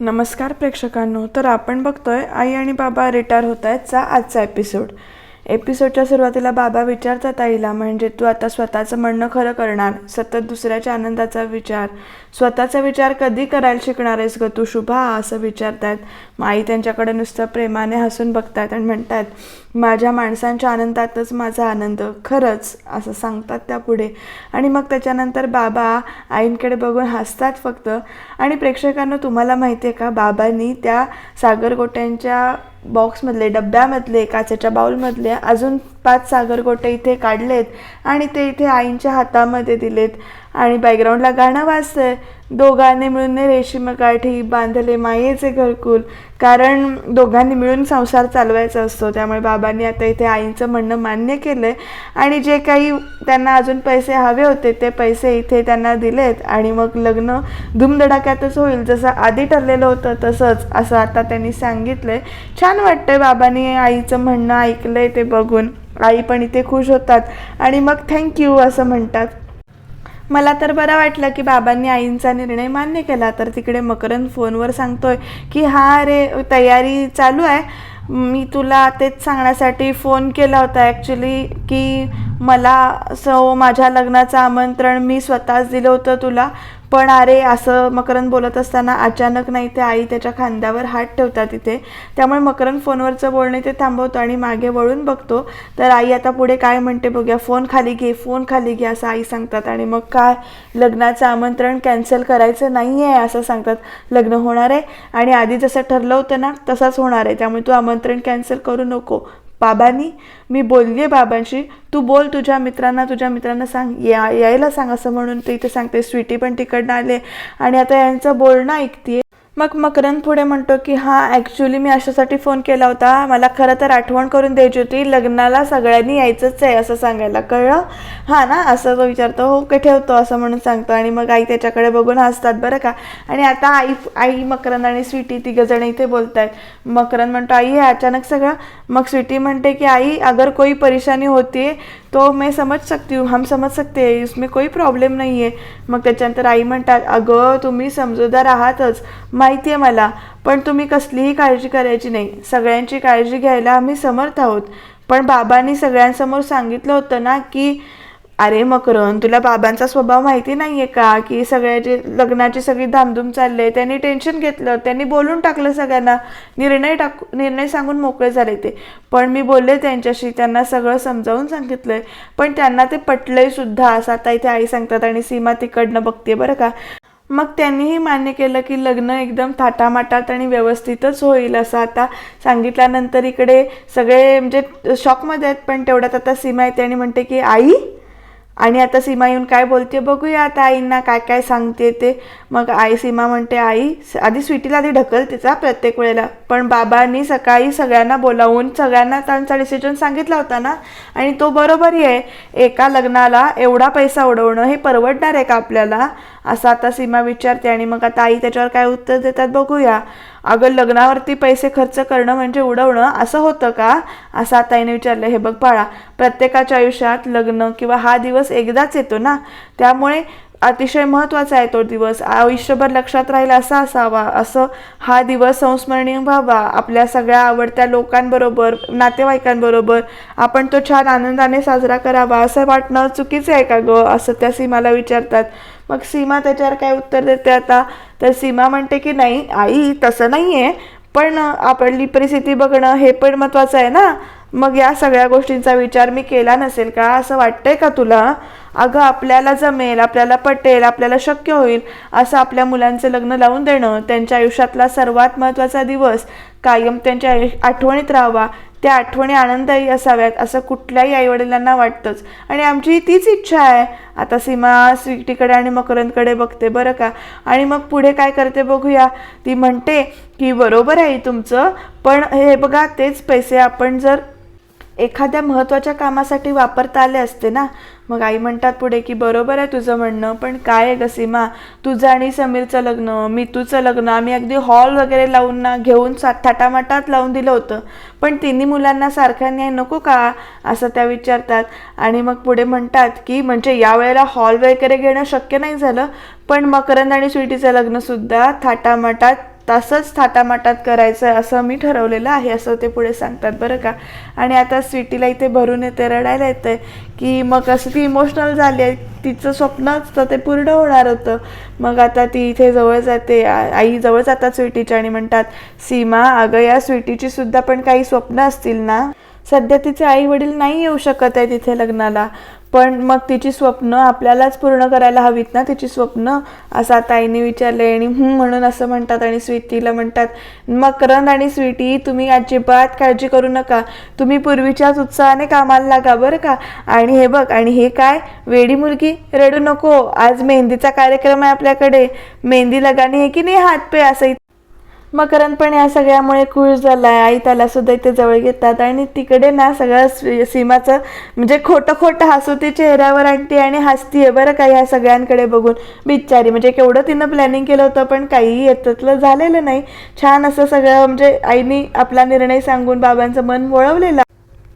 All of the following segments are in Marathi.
नमस्कार प्रेक्षकांनो तर आपण बघतोय आई आणि बाबा रिटायर होत आहेतचा आजचा एपिसोड एपिसोडच्या सुरुवातीला बाबा विचारतात आईला म्हणजे तू आता स्वतःचं म्हणणं खरं करणार? सतत दुसऱ्याच्या आनंदाचा विचार? स्वतःचा विचार कधी करायला शिकणार आहेस ग तू? शुभा असं विचारतायत. मग आई त्यांच्याकडे नुसतं प्रेमाने हसून बघतायत आणि म्हणतात माझ्या माणसांच्या आनंदातच माझा आनंद. खरंच असं सांगतात त्या पुढे आणि मग त्याच्यानंतर बाबा आईंकडे बघून हसतात फक्त. आणि प्रेक्षकांना तुम्हाला माहिती आहे का बाबांनी त्या सागरगोट्यांच्या बॉक्समधले डब्यामधले काचेच्या बाऊलमधले अजून पाच सागरगोटे इथे काढलेत आणि ते इथे आईंच्या हातामध्ये दिलेत. आणि बॅकग्राऊंडला गाणं वाजतंय. दोघांनी मिळून रेशीम काठी बांधले मायेचे घरकुल. कारण दोघांनी मिळून संसार चालवायचा असतो. त्यामुळे बाबांनी आता इथे आईंचं म्हणणं मान्य केलंय. आणि जे काही त्यांना अजून पैसे हवे होते ते पैसे इथे त्यांना दिलेत. आणि मग लग्न धूमधडाक्यातच होईल. जसं आधी ठरलेलं होतं तसंच असं आता त्यांनी सांगितलंय. छान वाटतंय बाबांनी आईचं म्हणणं ऐकलंय ते बघून. आई पण इथे खुश होतात आणि मग थँक्यू असं म्हणतात. मला तर बरं वाटलं की बाबांनी आईंचा निर्णय मान्य केला तर तिकडे मकरंद फोनवर सांगतोय की हा रे तयारी चालू आहे. मी तुला तेच सांगण्यासाठी फोन केला होता ॲक्च्युली की मला सो माझ्या लग्नाचं आमंत्रण मी स्वतःच दिलं होतं तुला. पण अरे असं मकरंद बोलत असताना अचानक नाही ते आई त्याच्या खांद्यावर हात ठेवतात तिथे त्यामुळे मकरंद फोनवरचं बोलणे ते थांबवतो आणि मागे वळून बघतो. तर आई आता पुढे काय म्हणते बघूया. फोन खाली घे फोन खाली घे असं आई सांगतात. आणि मग काय? लग्नाचं आमंत्रण कॅन्सल करायचं नाही आहे असं सांगतात. लग्न होणार आहे. आणि आधी जसं ठरलं होतं ना तसंच होणार आहे. त्यामुळे तू आमंत्रण कॅन्सल करू नको. बाबांनी मी बोलली आहे बाबांशी तू बोल तुझ्या मित्रांना तुझ्या मित्रांना सांग या यायला सांग असं म्हणून ते इथे सांगते स्वीटी पण तिकडनं आले. आणि आता यांचं बोलणं ऐकते मग मकरंद पुढे म्हणतो की हां ॲक्च्युली मी अशासाठी फोन केला होता. मला खरं तर आठवण करून द्यायची होती. लग्नाला सगळ्यांनी यायचंच आहे असं सांगायला. कळलं? हां ना? असं तो विचारतो. हो का ठेवतो असं म्हणून सांगतो. आणि मग आई त्याच्याकडे बघून हसतात बरं का. आणि आता आई आई मकरंद आणि स्वीटी तिघं जण इथे बोलत आहेत मकरंद म्हणतो आई हे अचानक सगळं. मग स्वीटी म्हणते की आई अगर कोई परेशानी होती तो मैं समझ सकती हूँ हम समझ सकते हैं इसमें कोई प्रॉब्लेम नाही आहे मग त्याच्यानंतर आई म्हणतात अगं तुम्ही समजूदार आहातच माहिती आहे मला पण तुम्ही कसलीही काळजी करायची नाही. सगळ्यांची काळजी घ्यायला आम्ही समर्थ आहोत. पण बाबांनी सगळ्यांसमोर सांगितलं होतं ना की अरे मकरन तुला बाबांचा स्वभाव माहिती नाही आहे का? की सगळ्याची लग्नाची सगळी धामधूम चालले त्यांनी टेन्शन घेतलं. त्यांनी बोलून टाकलं सगळ्यांना. निर्णय टाकू निर्णय सांगून मोकळे झाले ते. पण मी बोलले त्यांच्याशी त्यांना सगळं समजावून सांगितलंय. पण त्यांना ते पटलंय सुद्धा. असं आता इथे आई सांगतात आणि सीमा तिकडनं बघते बरं का. मग त्यांनीही मान्य केलं की लग्न एकदम थाटामाटात आणि व्यवस्थितच होईल असं आता सांगितल्यानंतर इकडे सगळे म्हणजे शॉकमध्ये आहेत. पण तेवढ्यात आता सीमा येते आणि म्हणते की आई आणि आता सीमा येऊन काय बोलते बघूया आता आईंना काय काय सांगते ते. मग आई सीमा म्हणते आई आधी स्वीटीला आधी ढकल तिचा प्रत्येक वेळेला. पण बाबांनी सकाळी सगळ्यांना बोलावून सगळ्यांना त्यांचा डिसिजन सांगितला होता ना? आणि तो बरोबरही आहे. एका लग्नाला एवढा पैसा उडवणं हे परवडणार आहे का आपल्याला? असं आता सीमा विचारते आणि मग आता आई त्याच्यावर काय उत्तर देतात बघूया. अगं लग्नावरती पैसे खर्च करणं म्हणजे उडवणं असं होतं का? असं आता आईने विचारलं. हे बघ बाळा प्रत्येकाच्या आयुष्यात लग्न किंवा हा दिवस एकदाच येतो ना? त्यामुळे अतिशय महत्त्वाचा आहे तो दिवस. आयुष्यभर लक्षात राहील असा असावा. असं हा दिवस संस्मरणीय व्हावा. आपल्या सगळ्या आवडत्या लोकांबरोबर नातेवाईकांबरोबर आपण तो छान आनंदाने साजरा करावा. असं वाटणं चुकीचं आहे का गं? असं त्या सीमाला विचारतात. मग सीमा त्याच्यावर काय उत्तर देते आता? तर सीमा म्हणते की नाही आई तसं नाही आहे पण आपली परिस्थिती बघणं हे पण महत्त्वाचं आहे ना? मग या सगळ्या गोष्टींचा विचार मी केला नसेल का? असं वाटतंय का तुला? अगं आपल्याला जमेल आपल्याला पटेल आपल्याला शक्य होईल असं आपल्या मुलांचं लग्न लावून देणं त्यांच्या आयुष्यातला सर्वात महत्त्वाचा दिवस कायम त्यांच्या आठवणीत राहावा. त्या आठवणी आनंददायी असाव्यात असं कुठल्याही आईवडिलांना वाटतंच. आणि आमची तीच इच्छा आहे. आता सीमा स्वीटीकडे आणि मकरंदकडे बघते बरं का? आणि मग पुढे काय करते बघूया. ती म्हणते की बरोबर आहे तुमचं पण हे बघा तेच पैसे आपण जर एखाद्या महत्त्वाच्या कामासाठी वापरता आले असते ना? मग आई म्हणतात पुढे की बरोबर आहे तुझं म्हणणं पण काय आहे गसीमा सीमा? तुझं आणि समीरचं लग्न मितूचं लग्न आम्ही अगदी हॉल वगैरे लावून ना घेऊन सा थाटामाटात लावून दिलं होतं. पण तिन्ही मुलांना सारखा न्याय नको का? असं त्या विचारतात. आणि मग पुढे म्हणतात की म्हणजे यावेळेला हॉल वगैरे घेणं शक्य नाही झालं पण मकरंद आणि स्वीटीचं लग्नसुद्धा थाटामाटात तसंच थाटामाटात करायचं आहे असं मी ठरवलेलं आहे असं ते पुढे सांगतात बरं का. आणि आता स्वीटीला इथे भरून येते रडायला येतं की मग असं ती इमोशनल झाली आहे तिचं स्वप्न असतं ते पूर्ण होणार होतं. मग आता ती इथे जवळ जाते आई जवळ जातात स्वीटीच्या आणि म्हणतात सीमा अगं या स्वीटीची सुद्धा पण काही स्वप्न असतील ना? सध्या तिचे आई वडील नाही येऊ शकत आहे तिथे लग्नाला. पण मग तिची स्वप्न आपल्यालाच पूर्ण करायला हवीत ना तिची स्वप्न? असं आता आईने विचारले आणि म्हणून असं म्हणतात आणि स्वीटीला म्हणतात मकरंद आणि स्वीटी तुम्ही अजिबात काळजी करू नका. तुम्ही पूर्वीच्याच उत्साहाने कामाला लागा बरं का? आणि हे बघ आणि हे काय? वेडी मुलगी? रडू नको. आज मेहंदीचा कार्यक्रम आहे आपल्याकडे. मेहंदी लगानी आहे की नाही हात पे असं मकरंद पण या सगळ्यामुळे खुश झालाय. आई त्याला सुद्धा इथे जवळ घेतात आणि तिकडे ना सगळं सीमाचं म्हणजे खोटं खोटं हसू ती चेहऱ्यावर आणते आणि हसतीये. बरं का ह्या सगळ्यांकडे बघून? बिचारी म्हणजे केवढं तिनं प्लॅनिंग केलं होतं पण काही येतातलं झालेलं नाही. छान असं सगळं म्हणजे आईनी आपला निर्णय सांगून बाबांचं मन वळवलेलं.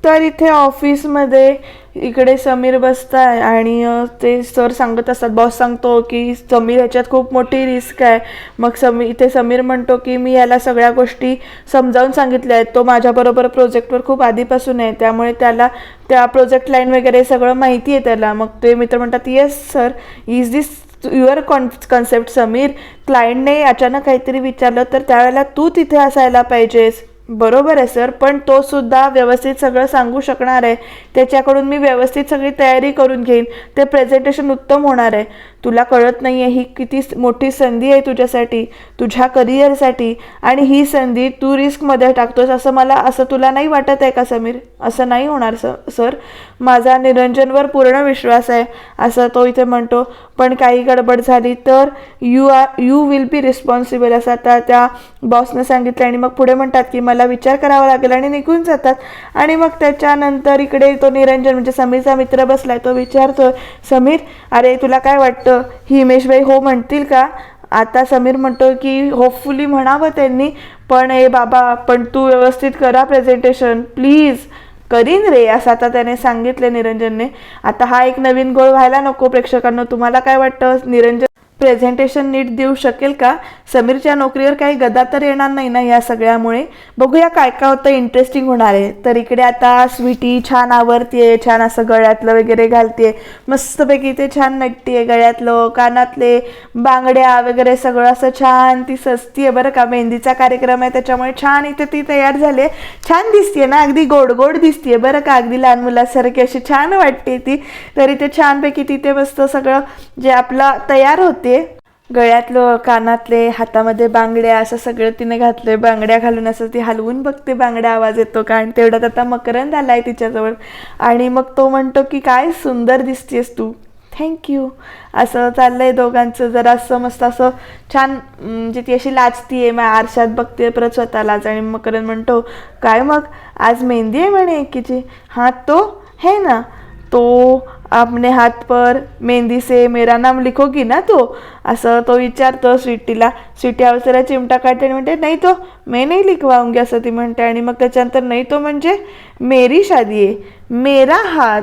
तर इथे ऑफिसमध्ये इकडे समीर बसताय आणि ते सर सांगत असतात बॉस सांगतो की समीर ह्याच्यात खूप मोठी रिस्क आहे. मग समीर इथे समीर म्हणतो की मी याला सगळ्या गोष्टी समजावून सांगितल्या आहेत. तो माझ्याबरोबर प्रोजेक्टवर खूप आधीपासून आहे. त्यामुळे त्याला त्या प्रोजेक्ट लाईन वगैरे सगळं माहिती आहे त्याला. मग ते मित्र म्हणतात yes sir. Is this your con concept Sameer? क्लायंटने अचानक काहीतरी विचारलं तर त्यावेळेला तू तिथे असायला पाहिजेस. बरोबर आहे सर. पण तो सुद्धा व्यवस्थित सगळं सांगू शकणार आहे. त्याच्याकडून मी व्यवस्थित सगळी तयारी करून घेईन. ते प्रेझेंटेशन उत्तम होणार आहे. तुला कळत नाही आहे ही किती मोठी संधी आहे तुझ्यासाठी तुझ्या करिअरसाठी आणि ही संधी तू रिस्कमध्ये टाकतोस असं मला असं तुला नाही वाटत आहे का समीर? असं नाही होणार स सर. माझा निरंजनवर पूर्ण विश्वास आहे असं तो इथे म्हणतो. पण काही गडबड झाली तर you are you will be responsible असं आता त्या बॉसने सांगितलं. आणि मग पुढे म्हणतात की मला विचार करावा लागेल आणि निघून जातात. आणि मग त्याच्यानंतर इकडे तो निरंजन म्हणजे समीरचा मित्र बसलाय. तो विचारतो समीर अरे तुला काय वाटतं? ही हिमेशबाई हो म्हणतील का? आता समीर म्हणतो की होपफुली म्हणावं त्यांनी पण ए बाबा पण तू व्यवस्थित करा प्रेझेंटेशन प्लीज करीन रे असं आता त्याने सांगितले निरंजनने. आता हा एक नवीन गोळ व्हायला नको प्रेक्षकांना. तुम्हाला काय वाटतं? निरंजन प्रेझेंटेशन नीट देऊ शकेल का? समीरच्या नोकरीवर काही गदा तर येणार नाही ना या सगळ्यामुळे? बघूया काय काय होतं इंटरेस्टिंग होणार आहे. तर इकडे आता स्वीटी छान आवरतीये छान असं गळ्यातलं वगैरे घालते मस्तपैकी ते छान नटतीये गळ्यातलं कानातले बांगड्या वगैरे सगळं असं छान ती सजतीये बरं का. मेहंदीचा कार्यक्रम आहे त्याच्यामुळे छान इथे ती तयार झाली छान दिसतीये ना अगदी गोड गोड दिसतीये बरं का. अगदी लहान मुलासारखी अशी छान वाटते ती. तरी ते छानपैकी तिथे मस्त सगळं जे आपलं तयार होते गळ्यातलं कानातले हातामध्ये बांगड्या असं सगळं तिने घातलंय. बांगड्या घालून असं ती हलवून बघते बांगड्या आवाज येतो कारण तेवढ्यात आता मकरंद आलाय तिच्याजवळ. आणि मग तो म्हणतो की काय सुंदर दिसतेस तू. थँक्यू असं चाललंय दोघांचं. जरा असं मस्त असं छान म्हणजे ती अशी लाजतीये मग आरशात बघते परत स्वतःलाच. आणि मकरंद म्हणतो काय मग? आज मेहंदी आहे म्हणे एकीची. हां तो? हे ना तो आपने हात पर मेहंदी से मेरा नाम लिखोगी ना तो? असं तो विचारतो स्वीटीला. स्वीटी अवसरा चिमटा काढते आणि म्हणते नाही तो मैं नहीं लिखवाऊंगी असं ती म्हणते. आणि मग त्याच्यानंतर नाही तो म्हणजे मेरी शादी आहे. मेरा हात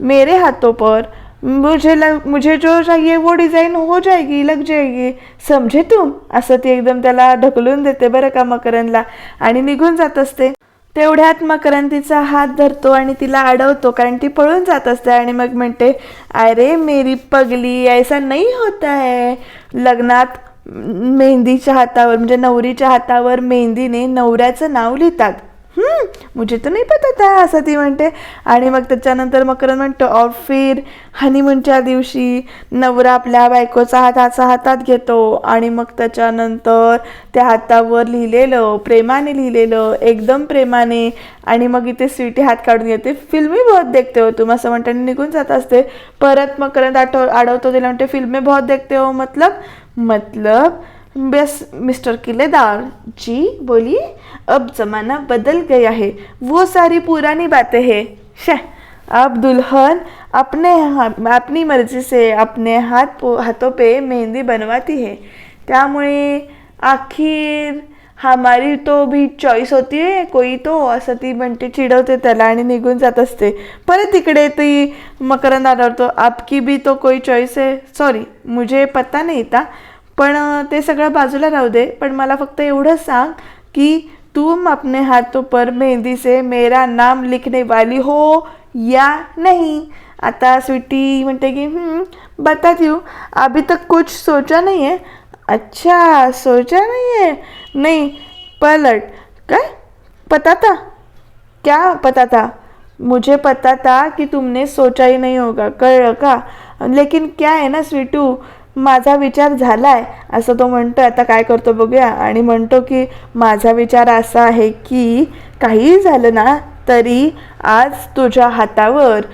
मेरे हाथों पर मुझे लग मुझे जो चाहिए वो डिझाईन हो जाएगी लग जाएगी. समझे तुम असं ती एकदम त्याला ढकलून देते बरं का मकरनला आणि निघून जात असते. तेवढ्यात मकरांतीचा हात धरतो आणि तिला अडवतो कारण ती पळून जात असते आणि मग म्हणते अरे मेरी पगली ऐसा नाही होता है. लग्नात मेहंदीच्या हातावर म्हणजे नवरीच्या हातावर मेहंदीने नवऱ्याचं नाव लिहितात. मुझे तो नाही पता था असं ती म्हणते. आणि मग त्याच्यानंतर मकरन म्हणतो और फिर हनीमूनच्या दिवशी नवरा आपल्या बायकोचा हात असा हातात घेतो. आणि मग त्याच्यानंतर त्या हातावर लिहिलेलं प्रेमाने लिहिलेलं एकदम प्रेमाने. आणि मग इथे स्वीटी हात काढून घेते फिल्मी बहुत देखते हो तुम असं म्हणताना निघून जात असते. परत मकरंद आठव अडवतो तिला म्हणते फिल्मे बहुत देखते हो मतलब मतलब बस मिस्टर किलेदार जी बोलिए अब ज़माना बदल गया है वो सारी पुरानी बातें हैं। शे अब दुल्हन अपने हा- अपनी मर्जी से अपने हाथ हाथों पे मेहंदी बनवाती है। त्यामुळे आखिर हमारी तो भी चॉईस होती है कोई तो असं ती म्हणते चिडवते त्याला आणि निघून जात असते। परत तिकडे ती मकरंद आढळतो आपकी भी तो कोई चॉईस है? सॉरी मुझे पता नहीं था। पण ते सगळं बाजूला राहू दे. पण मला फक्त एवढं सांग की तुम अपने हाथों पर मेहंदी से मेरा नाम लिखने वाली हो या नहीं? आता स्वीटी म्हणते की "हम्म, बताती हूँ अभी तक कुछ सोचा नहीं है. अच्छा सोचा नहीं है? नहीं पलट. काय? पता था? क्या पता था? मुझे पता था कि तुमने सोचा ही नहीं होगा. कळलं का. लेकिन क्या आहे ना स्वीटू? माझा विचार झाला आहे असं तो म्हणतो आता काय करतो बघूया. आणि म्हणतो की माझा विचार असा आहे की काहीही झालं ना तरी आज तुझ्या हातावर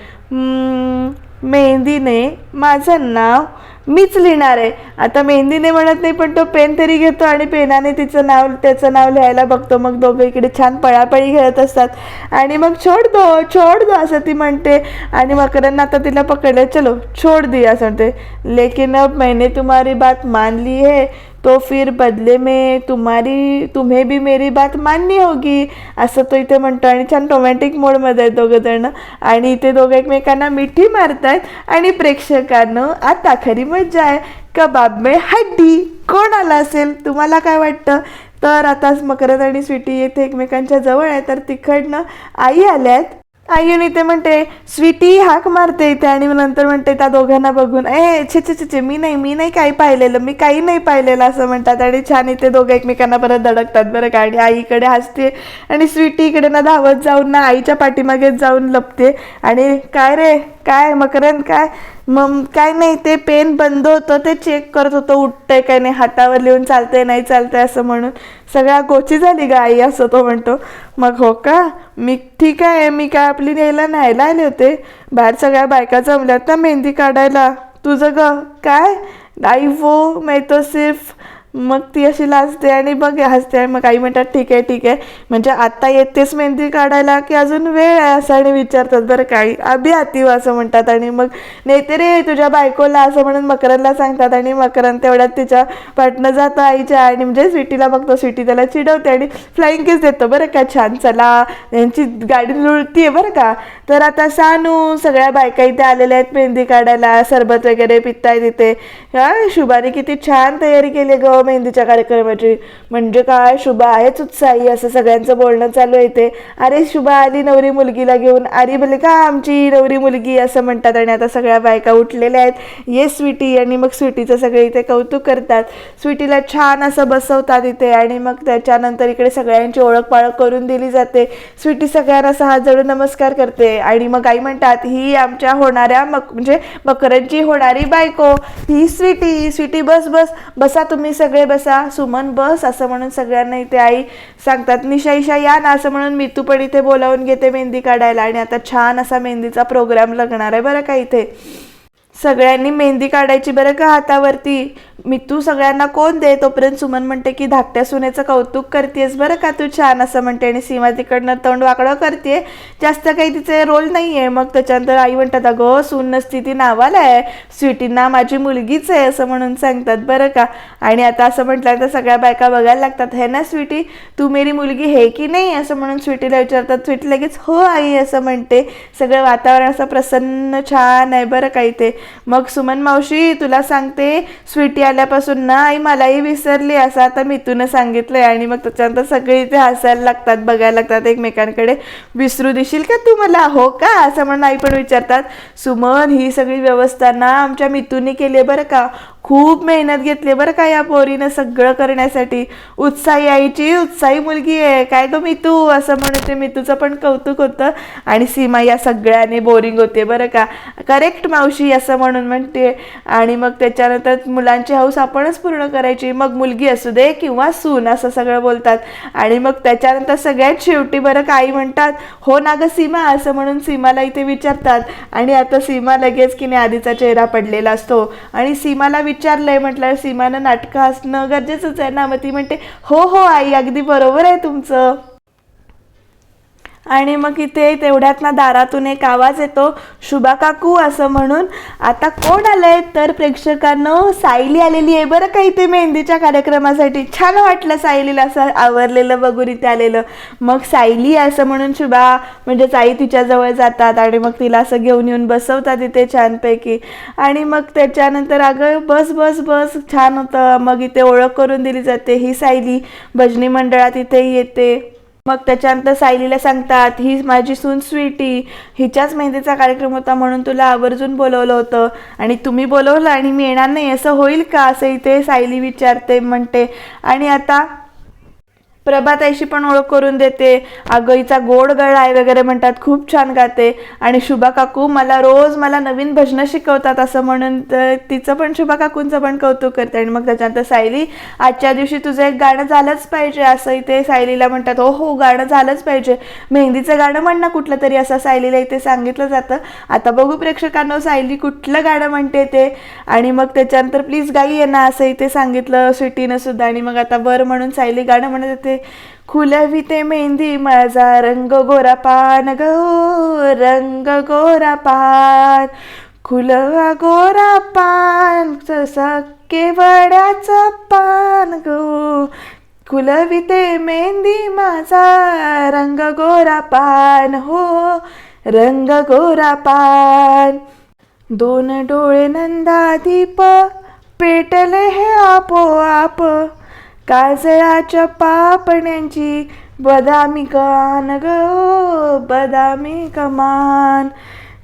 मेहंदीने माझं नाव मीच लिहिणार आहे. आता मेहंदीने म्हणत नाही पण तो पेन तरी घेतो आणि पेनाने तिचं नाव त्याचं नाव लिहायला बघतो. मग दोघं इकडे छान पळापळी खेळत असतात. आणि मग छोड दो छोड दो असं ती म्हणते. आणि मकरांना आता तिला पकडलं चलो छोड दी असं म्हणते. लेकिन अब मैंने तुम्हारी बात मान ली है. तो फिर बदले में तुम्हारी तुम्हें भी मेरी बात माननी होगी असं तो इथे म्हणतो. आणि छान रोमॅन्टिक मोडमध्ये आहेत दोघं जण. आणि इथे दोघं एकमेकांना मिठी मारतायत आणि प्रेक्षकांनं आता खरी मजा आहे. कबाब में हड्डी. कोण आला असेल? तुम्हाला काय वाटतं? तर आता मकरंद आणि स्वीटी येथे एकमेकांच्या जवळ आहे तर तिकडनं आई आल्यात. आहेत येऊन इथे म्हणते स्वीटी हाक मारते इथे. आणि मग नंतर म्हणते त्या दोघांना बघून ए छे छे छे मी नाही मी नाही काही पाहिलेलं मी काही नाही पाहिलेलं असं म्हणतात. आणि छान इथे दोघं एकमेकांना परत धडकतात बरं का. आणि आईकडे हसते आणि स्वीटी इकडे ना धावत जाऊन ना आईच्या पाठीमागेच जाऊन लपते. आणि काय रे? काय? मकरन काय? मग काय नाही ते पेन बंद होतं ते चेक करत होतं उठतंय काय नाही हातावर लिहून चालतंय नाही चालतंय असं म्हणून सगळ्या गोची झाली गा आई असं तो म्हणतो. मग हो का? मी ठीक आहे मी काय आपली न्यायला न्यायला आले होते. बाहेर सगळ्या बायका जमल्यात ना मेहंदी काढायला. तुझं ग? काय? आई वो मैं तो सिर्फ मग ती अशी लाजते आणि बघ हसते आणि मग आई म्हणतात ठीक आहे ठीक आहे. म्हणजे आता येतेच मेहंदी काढायला की अजून वेळ आहे असं आणि विचारतात बरं काही अभि अतिव असं म्हणतात आणि मग नेते रे तुझ्या बायकोला असं म्हणून मकरनला सांगतात आणि मकरन तेवढ्यात तिच्या पाटणं जातं आईच्या आणि म्हणजे स्वीटीला बघतो स्वीटी त्याला चिडवते आणि फ्लाईंग किस देतो. बरं का छान चला. यांची गाडी लुळतीये बरं का. तर आता सानू सगळ्या बायका इथे आलेल्या आहेत मेहंदी काढायला सरबत वगैरे पिताय तिथे. शुभाने किती छान तयारी केली ग. हो, मेहंदीच्या कार्यक्रमाची. म्हणजे काय? शुभा आहेच उत्साही असं सगळ्यांचं बोलणं चालू आहे ते अरे शुभा आली नवरी मुलगीला घेऊन. अरे भले का आमची नवरी मुलगी असं म्हणतात. आणि आता सगळ्या बायका उठलेल्या आहेत. ये स्वीटी आणि मग स्वीटीचं सगळे इथे कौतुक करतात. स्वीटीला छान असं बसवतात इथे. आणि मग त्याच्यानंतर इकडे सगळ्यांची ओळख पाळख करून दिली जाते. स्वीटी सगळ्यांना असं हात जोडून नमस्कार करते. आणि मग आई म्हणतात ही आमच्या होणाऱ्या मक म्हणजे मकरंची होणारी बायको. ही स्वीटी स्वीटी बस बस. बसा तुम्ही सगळे बसा सुमन बस असं म्हणून सगळ्यांना इथे आई सांगतात निशा इशा या ना असं म्हणून मी तू पण इथे बोलावून घेते मेहंदी काढायला. आणि आता छान असा मेहंदीचा प्रोग्राम लागणार आहे बरं का इथे. सगळ्यांनी मेहंदी काढायची बरं का हातावरती? मी तू सगळ्यांना कोण दे? तोपर्यंत सुमन म्हणते की धाकट्या सुनेचं कौतुक करतेस बरं का तू छान? असं म्हणते आणि सीमा तिकडनं तोंड वाकडं करते जास्त काही तिचे रोल नाही आहे मग त्याच्यानंतर आई म्हणतात अगं सून नसती ती नावाला आहे. स्वीटींना माझी मुलगीच आहे असं म्हणून सांगतात बरं का. आणि आता असं म्हटल्यानंतर सगळ्या बायका बघायला लागतात हे ना स्वीटी तू मेरी मुलगी हे की नाही? असं म्हणून स्वीटीला विचारतात स्वीटी लगेच हो आई असं म्हणते. सगळं वातावरण असं प्रसन्न छान आहे बरं का इथे. मग सुमन मावशी तुला सांगते स्वीटी आल्यापासून ना आई मलाही विसरली. असं आता मिथून सांगितलंय आणि मग त्याच्यानंतर सगळी इथे हसायला लागतात बघायला लागतात एकमेकांकडे विसरू देशील का तू मला? हो का? असं म्हणून आई पण विचारतात. सुमन ही सगळी व्यवस्था ना आमच्या मितूने केली बरं का? खूप मेहनत घेतली बरं का या पोरीनं सगळं करण्यासाठी. उत्साही आईची उत्साही मुलगी आहे. काय गं मितू? असं म्हणून ते मितूचं पण कौतुक होतं. आणि सीमा या सगळ्याने बोरिंग होते बरं का. करेक्ट मावशी असं म्हणून म्हणते. आणि मग त्याच्यानंतर मुलांची हौस आपणच पूर्ण करायची. मग मुलगी असू दे किंवा सून असं सगळं बोलतात. आणि मग त्याच्यानंतर सगळ्यात शेवटी बरं का आई म्हणतात हो ना गं सीमा असं म्हणून सीमाला इथे विचारतात. आणि आता सीमा लगेच की नाही आधीचा चेहरा पडलेला असतो. आणि सीमाला विचारलंय म्हटलं सीमानं नाटकं असणं गरजेचंच आहे ना? मग ती म्हणते हो हो आई अगदी बरोबर आहे तुमचं. आणि मग इथे तेवढ्यात ना दारातून एक आवाज येतो शुभा काकू असं म्हणून. आता कोण आलंय? तर प्रेक्षकांनो सायली आलेली आहे बरं का इथे मेहंदीच्या कार्यक्रमासाठी. छान वाटलं सायलीला असं आवरलेलं बघून इथे आलेलं. मग सायली असं म्हणून शुभा म्हणजे साई तिच्याजवळ जातात आणि मग तिला असं घेऊन येऊन बसवतात इथे छानपैकी. आणि मग त्याच्यानंतर अगं बस बस बस छान होतं. मग इथे ओळख करून दिली जाते. ही सायली भजनी मंडळात इथे येते. मग त्याच्यानंतर सायलीला सांगतात ही माझी सून स्वीटी हिच्याच मेहंदीचा कार्यक्रम होता म्हणून तुला आवर्जून बोलवलं होतं आणि तुम्ही बोलवलं आणि मी येणार नाही असं होईल का? असं इथे सायली विचारते म्हणते. आणि आता प्रभाताईशी पण ओळख करून देते. आगईचा गोड गळा आहे वगैरे म्हणतात. खूप छान गाते. आणि शुभा काकू मला रोज मला नवीन भजनं शिकवतात असं म्हणून तर तिचं पण शुभा काकूंचं पण कौतुक करते. आणि मग त्याच्यानंतर सायली आजच्या दिवशी तुझं एक गाणं झालंच पाहिजे. असं इथे सायलीला म्हणतात हो हो गाणं झालंच पाहिजे. मेहंदीचं गाणं म्हण ना कुठलं तरी असं सायलीला इथे सांगितलं जातं. आता बघू प्रेक्षकांना सायली कुठलं गाणं म्हणते ते. आणि मग त्याच्यानंतर प्लीज गाई ये ना असं इथे सांगितलं स्वीटीनं सुद्धा. आणि मग आता बरं म्हणून सायली गाणं म्हणत होते खुलविते मेहंदी माझा रंग गोरा पान ग रंग गोरा पान. खुलवा गोरा पान जसा केवड्याचं पान गो. खुलविते मेहंदी माझा रंग गोरा पान हो रंग गोरा पान. दोन डोळे नंदादीप पेटले हे आपोआप. काजळाच्या पापण्यांची बदामी कान ग बदामी कमान.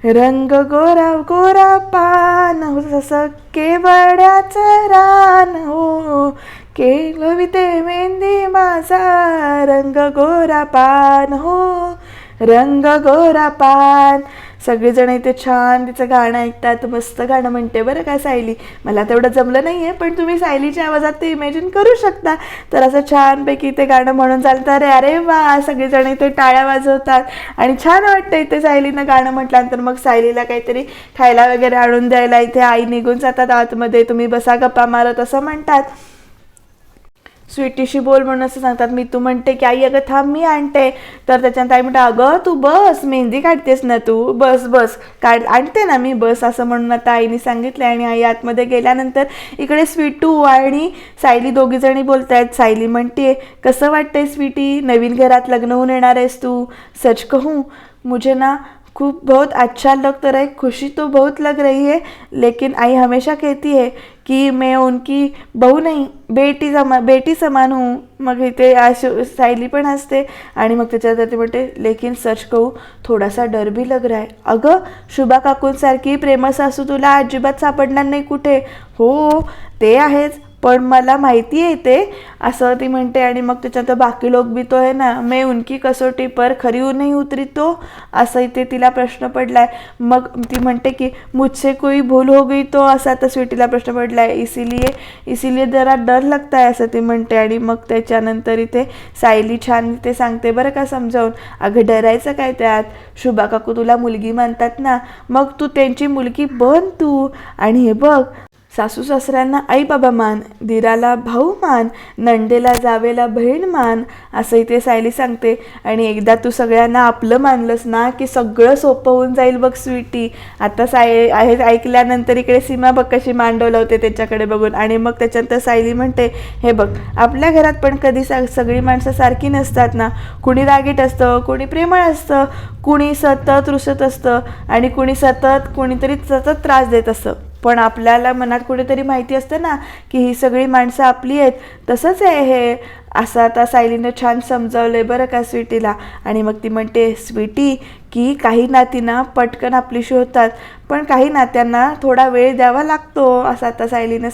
रंग गोरा गोरा पान हो जसं केवड्याचं रान हो. केलविते मेंदी माझा रंग गोरा पान हो. रंग गोरा पान. सगळेजण इथे छान तिचं गाणं ऐकतात मस्त गाणं म्हणते. बरं का सायली? मला तेवढं जमलं नाही आहे पण तुम्ही सायलीच्या आवाजात ते इमॅजिन करू शकता. तर असं छानपैकी ते गाणं म्हणून चालतं. रे अरे वा सगळेजण इथे टाळ्या वाजवतात. आणि छान वाटतं इथे सायलीनं गाणं म्हटल्यानंतर मग सायलीला काहीतरी खायला वगैरे आणून द्यायला इथे आई निघून जातात. आतमध्ये तुम्ही बसा गप्पा मारत असं म्हणतात. स्वीटीशी बोल म्हणून असं सांगतात मी तू म्हणते की आई अगं थांब मी आणते. तर त्याच्यानंतर आई म्हणते अगं तू बस मेहंदी काढतेस ना तू बस बस काढ आणते ना मी बस असं म्हणून आता आईने सांगितलं आणि आई आतमध्ये गेल्यानंतर इकडे स्वीटू आणि सायली दोघीजणी बोलत आहेत सायली म्हणते कसं वाटतंय स्वीटी? नवीन घरात लग्न होऊन येणार आहेस तू? सच कहू मुझे ना खूब बहुत अच्छा लग तो रहा है खुशी तो बहुत लग रही है लेकिन आई हमेशा कहती है कि मैं उनकी बहू नहीं बेटी समा बेटी समान हूँ। मग इथे आशु सायली पण असते आणि मग त्याच्यात ते म्हणते लेकिन सच कहू थोडासा डर भी लग रहा है. अगं शुभा काकूंसारखी प्रेमसासू तुला अजिबात सापडणार नाही कुठे? हो ते आहेच. पण मला माहिती आहे ते असं ती म्हणते आणि मग त्याच्यात बाकी लोक बी तो आहे ना मे उनकी कसोटी पर खरी नाही उतरी तो? असं इथे तिला प्रश्न पडलाय. मग ती म्हणते की मुझसे कोई भूल हो गई तो? असा आता स्वीटीला प्रश्न पडलाय. इसीलिए इसिलिये जरा डर लगता आहे असं ती म्हणते आणि मग त्याच्यानंतर इथे सायली छान ते सांगते बरं का समजावून अगं डरायचं काय त्यात? शुभा काकू तुला मुलगी मानतात ना? मग तू त्यांची मुलगी बन तू आणि हे बघ. सासू सासऱ्यांना आई बाबा मान दिराला भाऊ मान नंडेला जावेला बहीण मान असं इथे सायली सांगते. आणि एकदा तू सगळ्यांना आपलं मानलंस ना की सगळं सोपं होऊन जाईल बघ स्वीटी. आता साय आहे ऐकल्यानंतर इकडे सीमा बघ कशी मान डोलवते त्याच्याकडे बघून. आणि मग त्याच्यानंतर सायली म्हणते हे बघ आपल्या घरात पण कधी सा सगळी माणसं सारखी नसतात ना? कुणी रागीट असतं कुणी प्रेमळ असतं कुणी सतत रुसत असतं आणि कुणी सतत कुणीतरी सतत त्रास देत असतं. पण आपल्याला मनात कुठेतरी माहिती असतं ना की ही सगळी माणसं आपली आहेत. तसंच आहे हे. असं आता सायलीनं छान समजावलं आहे बरं का स्वीटीला. आणि मग ती म्हणते स्वीटी की काही नातींना पटकन आपलीशी होतात पण काही नात्यांना थोडा वेळ द्यावा लागतो असं आता सायलीनं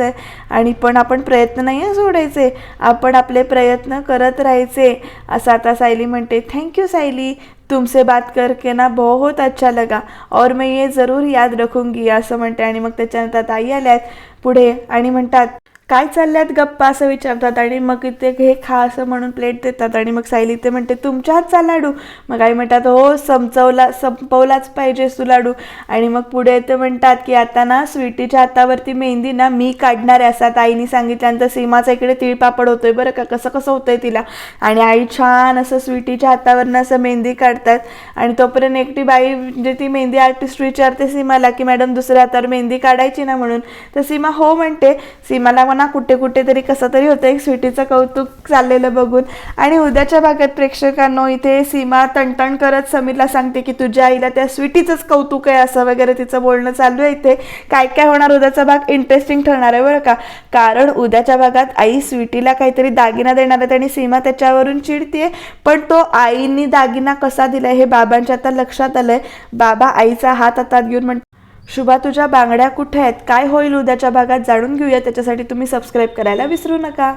आहे आणि पण आपण प्रयत्न नाही आहे सोडायचे. आपण आपले प्रयत्न करत राहायचे असं आता सायली म्हणते. Thank you Sayali. तुमसे बात करके ना बहुत अच्छा लगा और मैं ये ज़रूर याद रखूंगी असं म्हणते आणि मग त्याच्यानंतर आता आई आल्यात पुढे आणि म्हणतात काय चालल्यात गप्पा असं विचारतात आणि मग इथे हे खा असं म्हणून प्लेट देतात आणि मग सायली ते म्हणते तुमच्या हातचा लाडू. मग आई म्हणतात हो संपवला संपवलाच पाहिजे तू लाडू. आणि मग पुढे ते म्हणतात की आता ना स्वीटीच्या हातावरती मेहंदी ना मी काढणार आहे. असं आता आईने सांगितल्यानंतर सीमाचा इकडे तिळपापड होतोय बरं का कसं कसं होतंय तिला. आणि आई छान असं स्वीटीच्या हातावरनं असं मेहंदी काढतात. आणि तोपर्यंत एकटी बाई म्हणजे ती मेहंदी आर्टिस्ट विचारते सीमाला की मॅडम दुसऱ्या हातावर मेहंदी काढायची ना? म्हणून. तर सीमा हो म्हणते. सीमाला म्हणा कुठे कुठे तरी कसं तरी होतं एक स्वीटीचं कौतुक चाललेलं बघून. आणि उद्याच्या भागात प्रेक्षकांनो इथे सीमा तणतण करत समीरला सांगते की तुझ्या आईला त्या स्वीटीचंच कौतुक आहे असं वगैरे तिचं बोलणं चालू आहे इथे. काय काय होणार उद्याचा भाग इंटरेस्टिंग ठरणार आहे बरं का? कारण उद्याच्या भागात आई स्वीटीला काहीतरी दागिना देणार आहेत आणि सीमा त्याच्यावरून चिडतीये. पण तो आईनी दागिना कसा दिलाय हे बाबांच्या आता लक्षात आलंय. बाबा आईचा हात हातात घेऊन म्हणतो शुभा तुझ्या बांगड्या कुठे आहेत? काय होईल उद्याच्या भागात जाणून घेऊया. त्याच्यासाठी तुम्ही सबस्क्राईब करायला विसरू नका.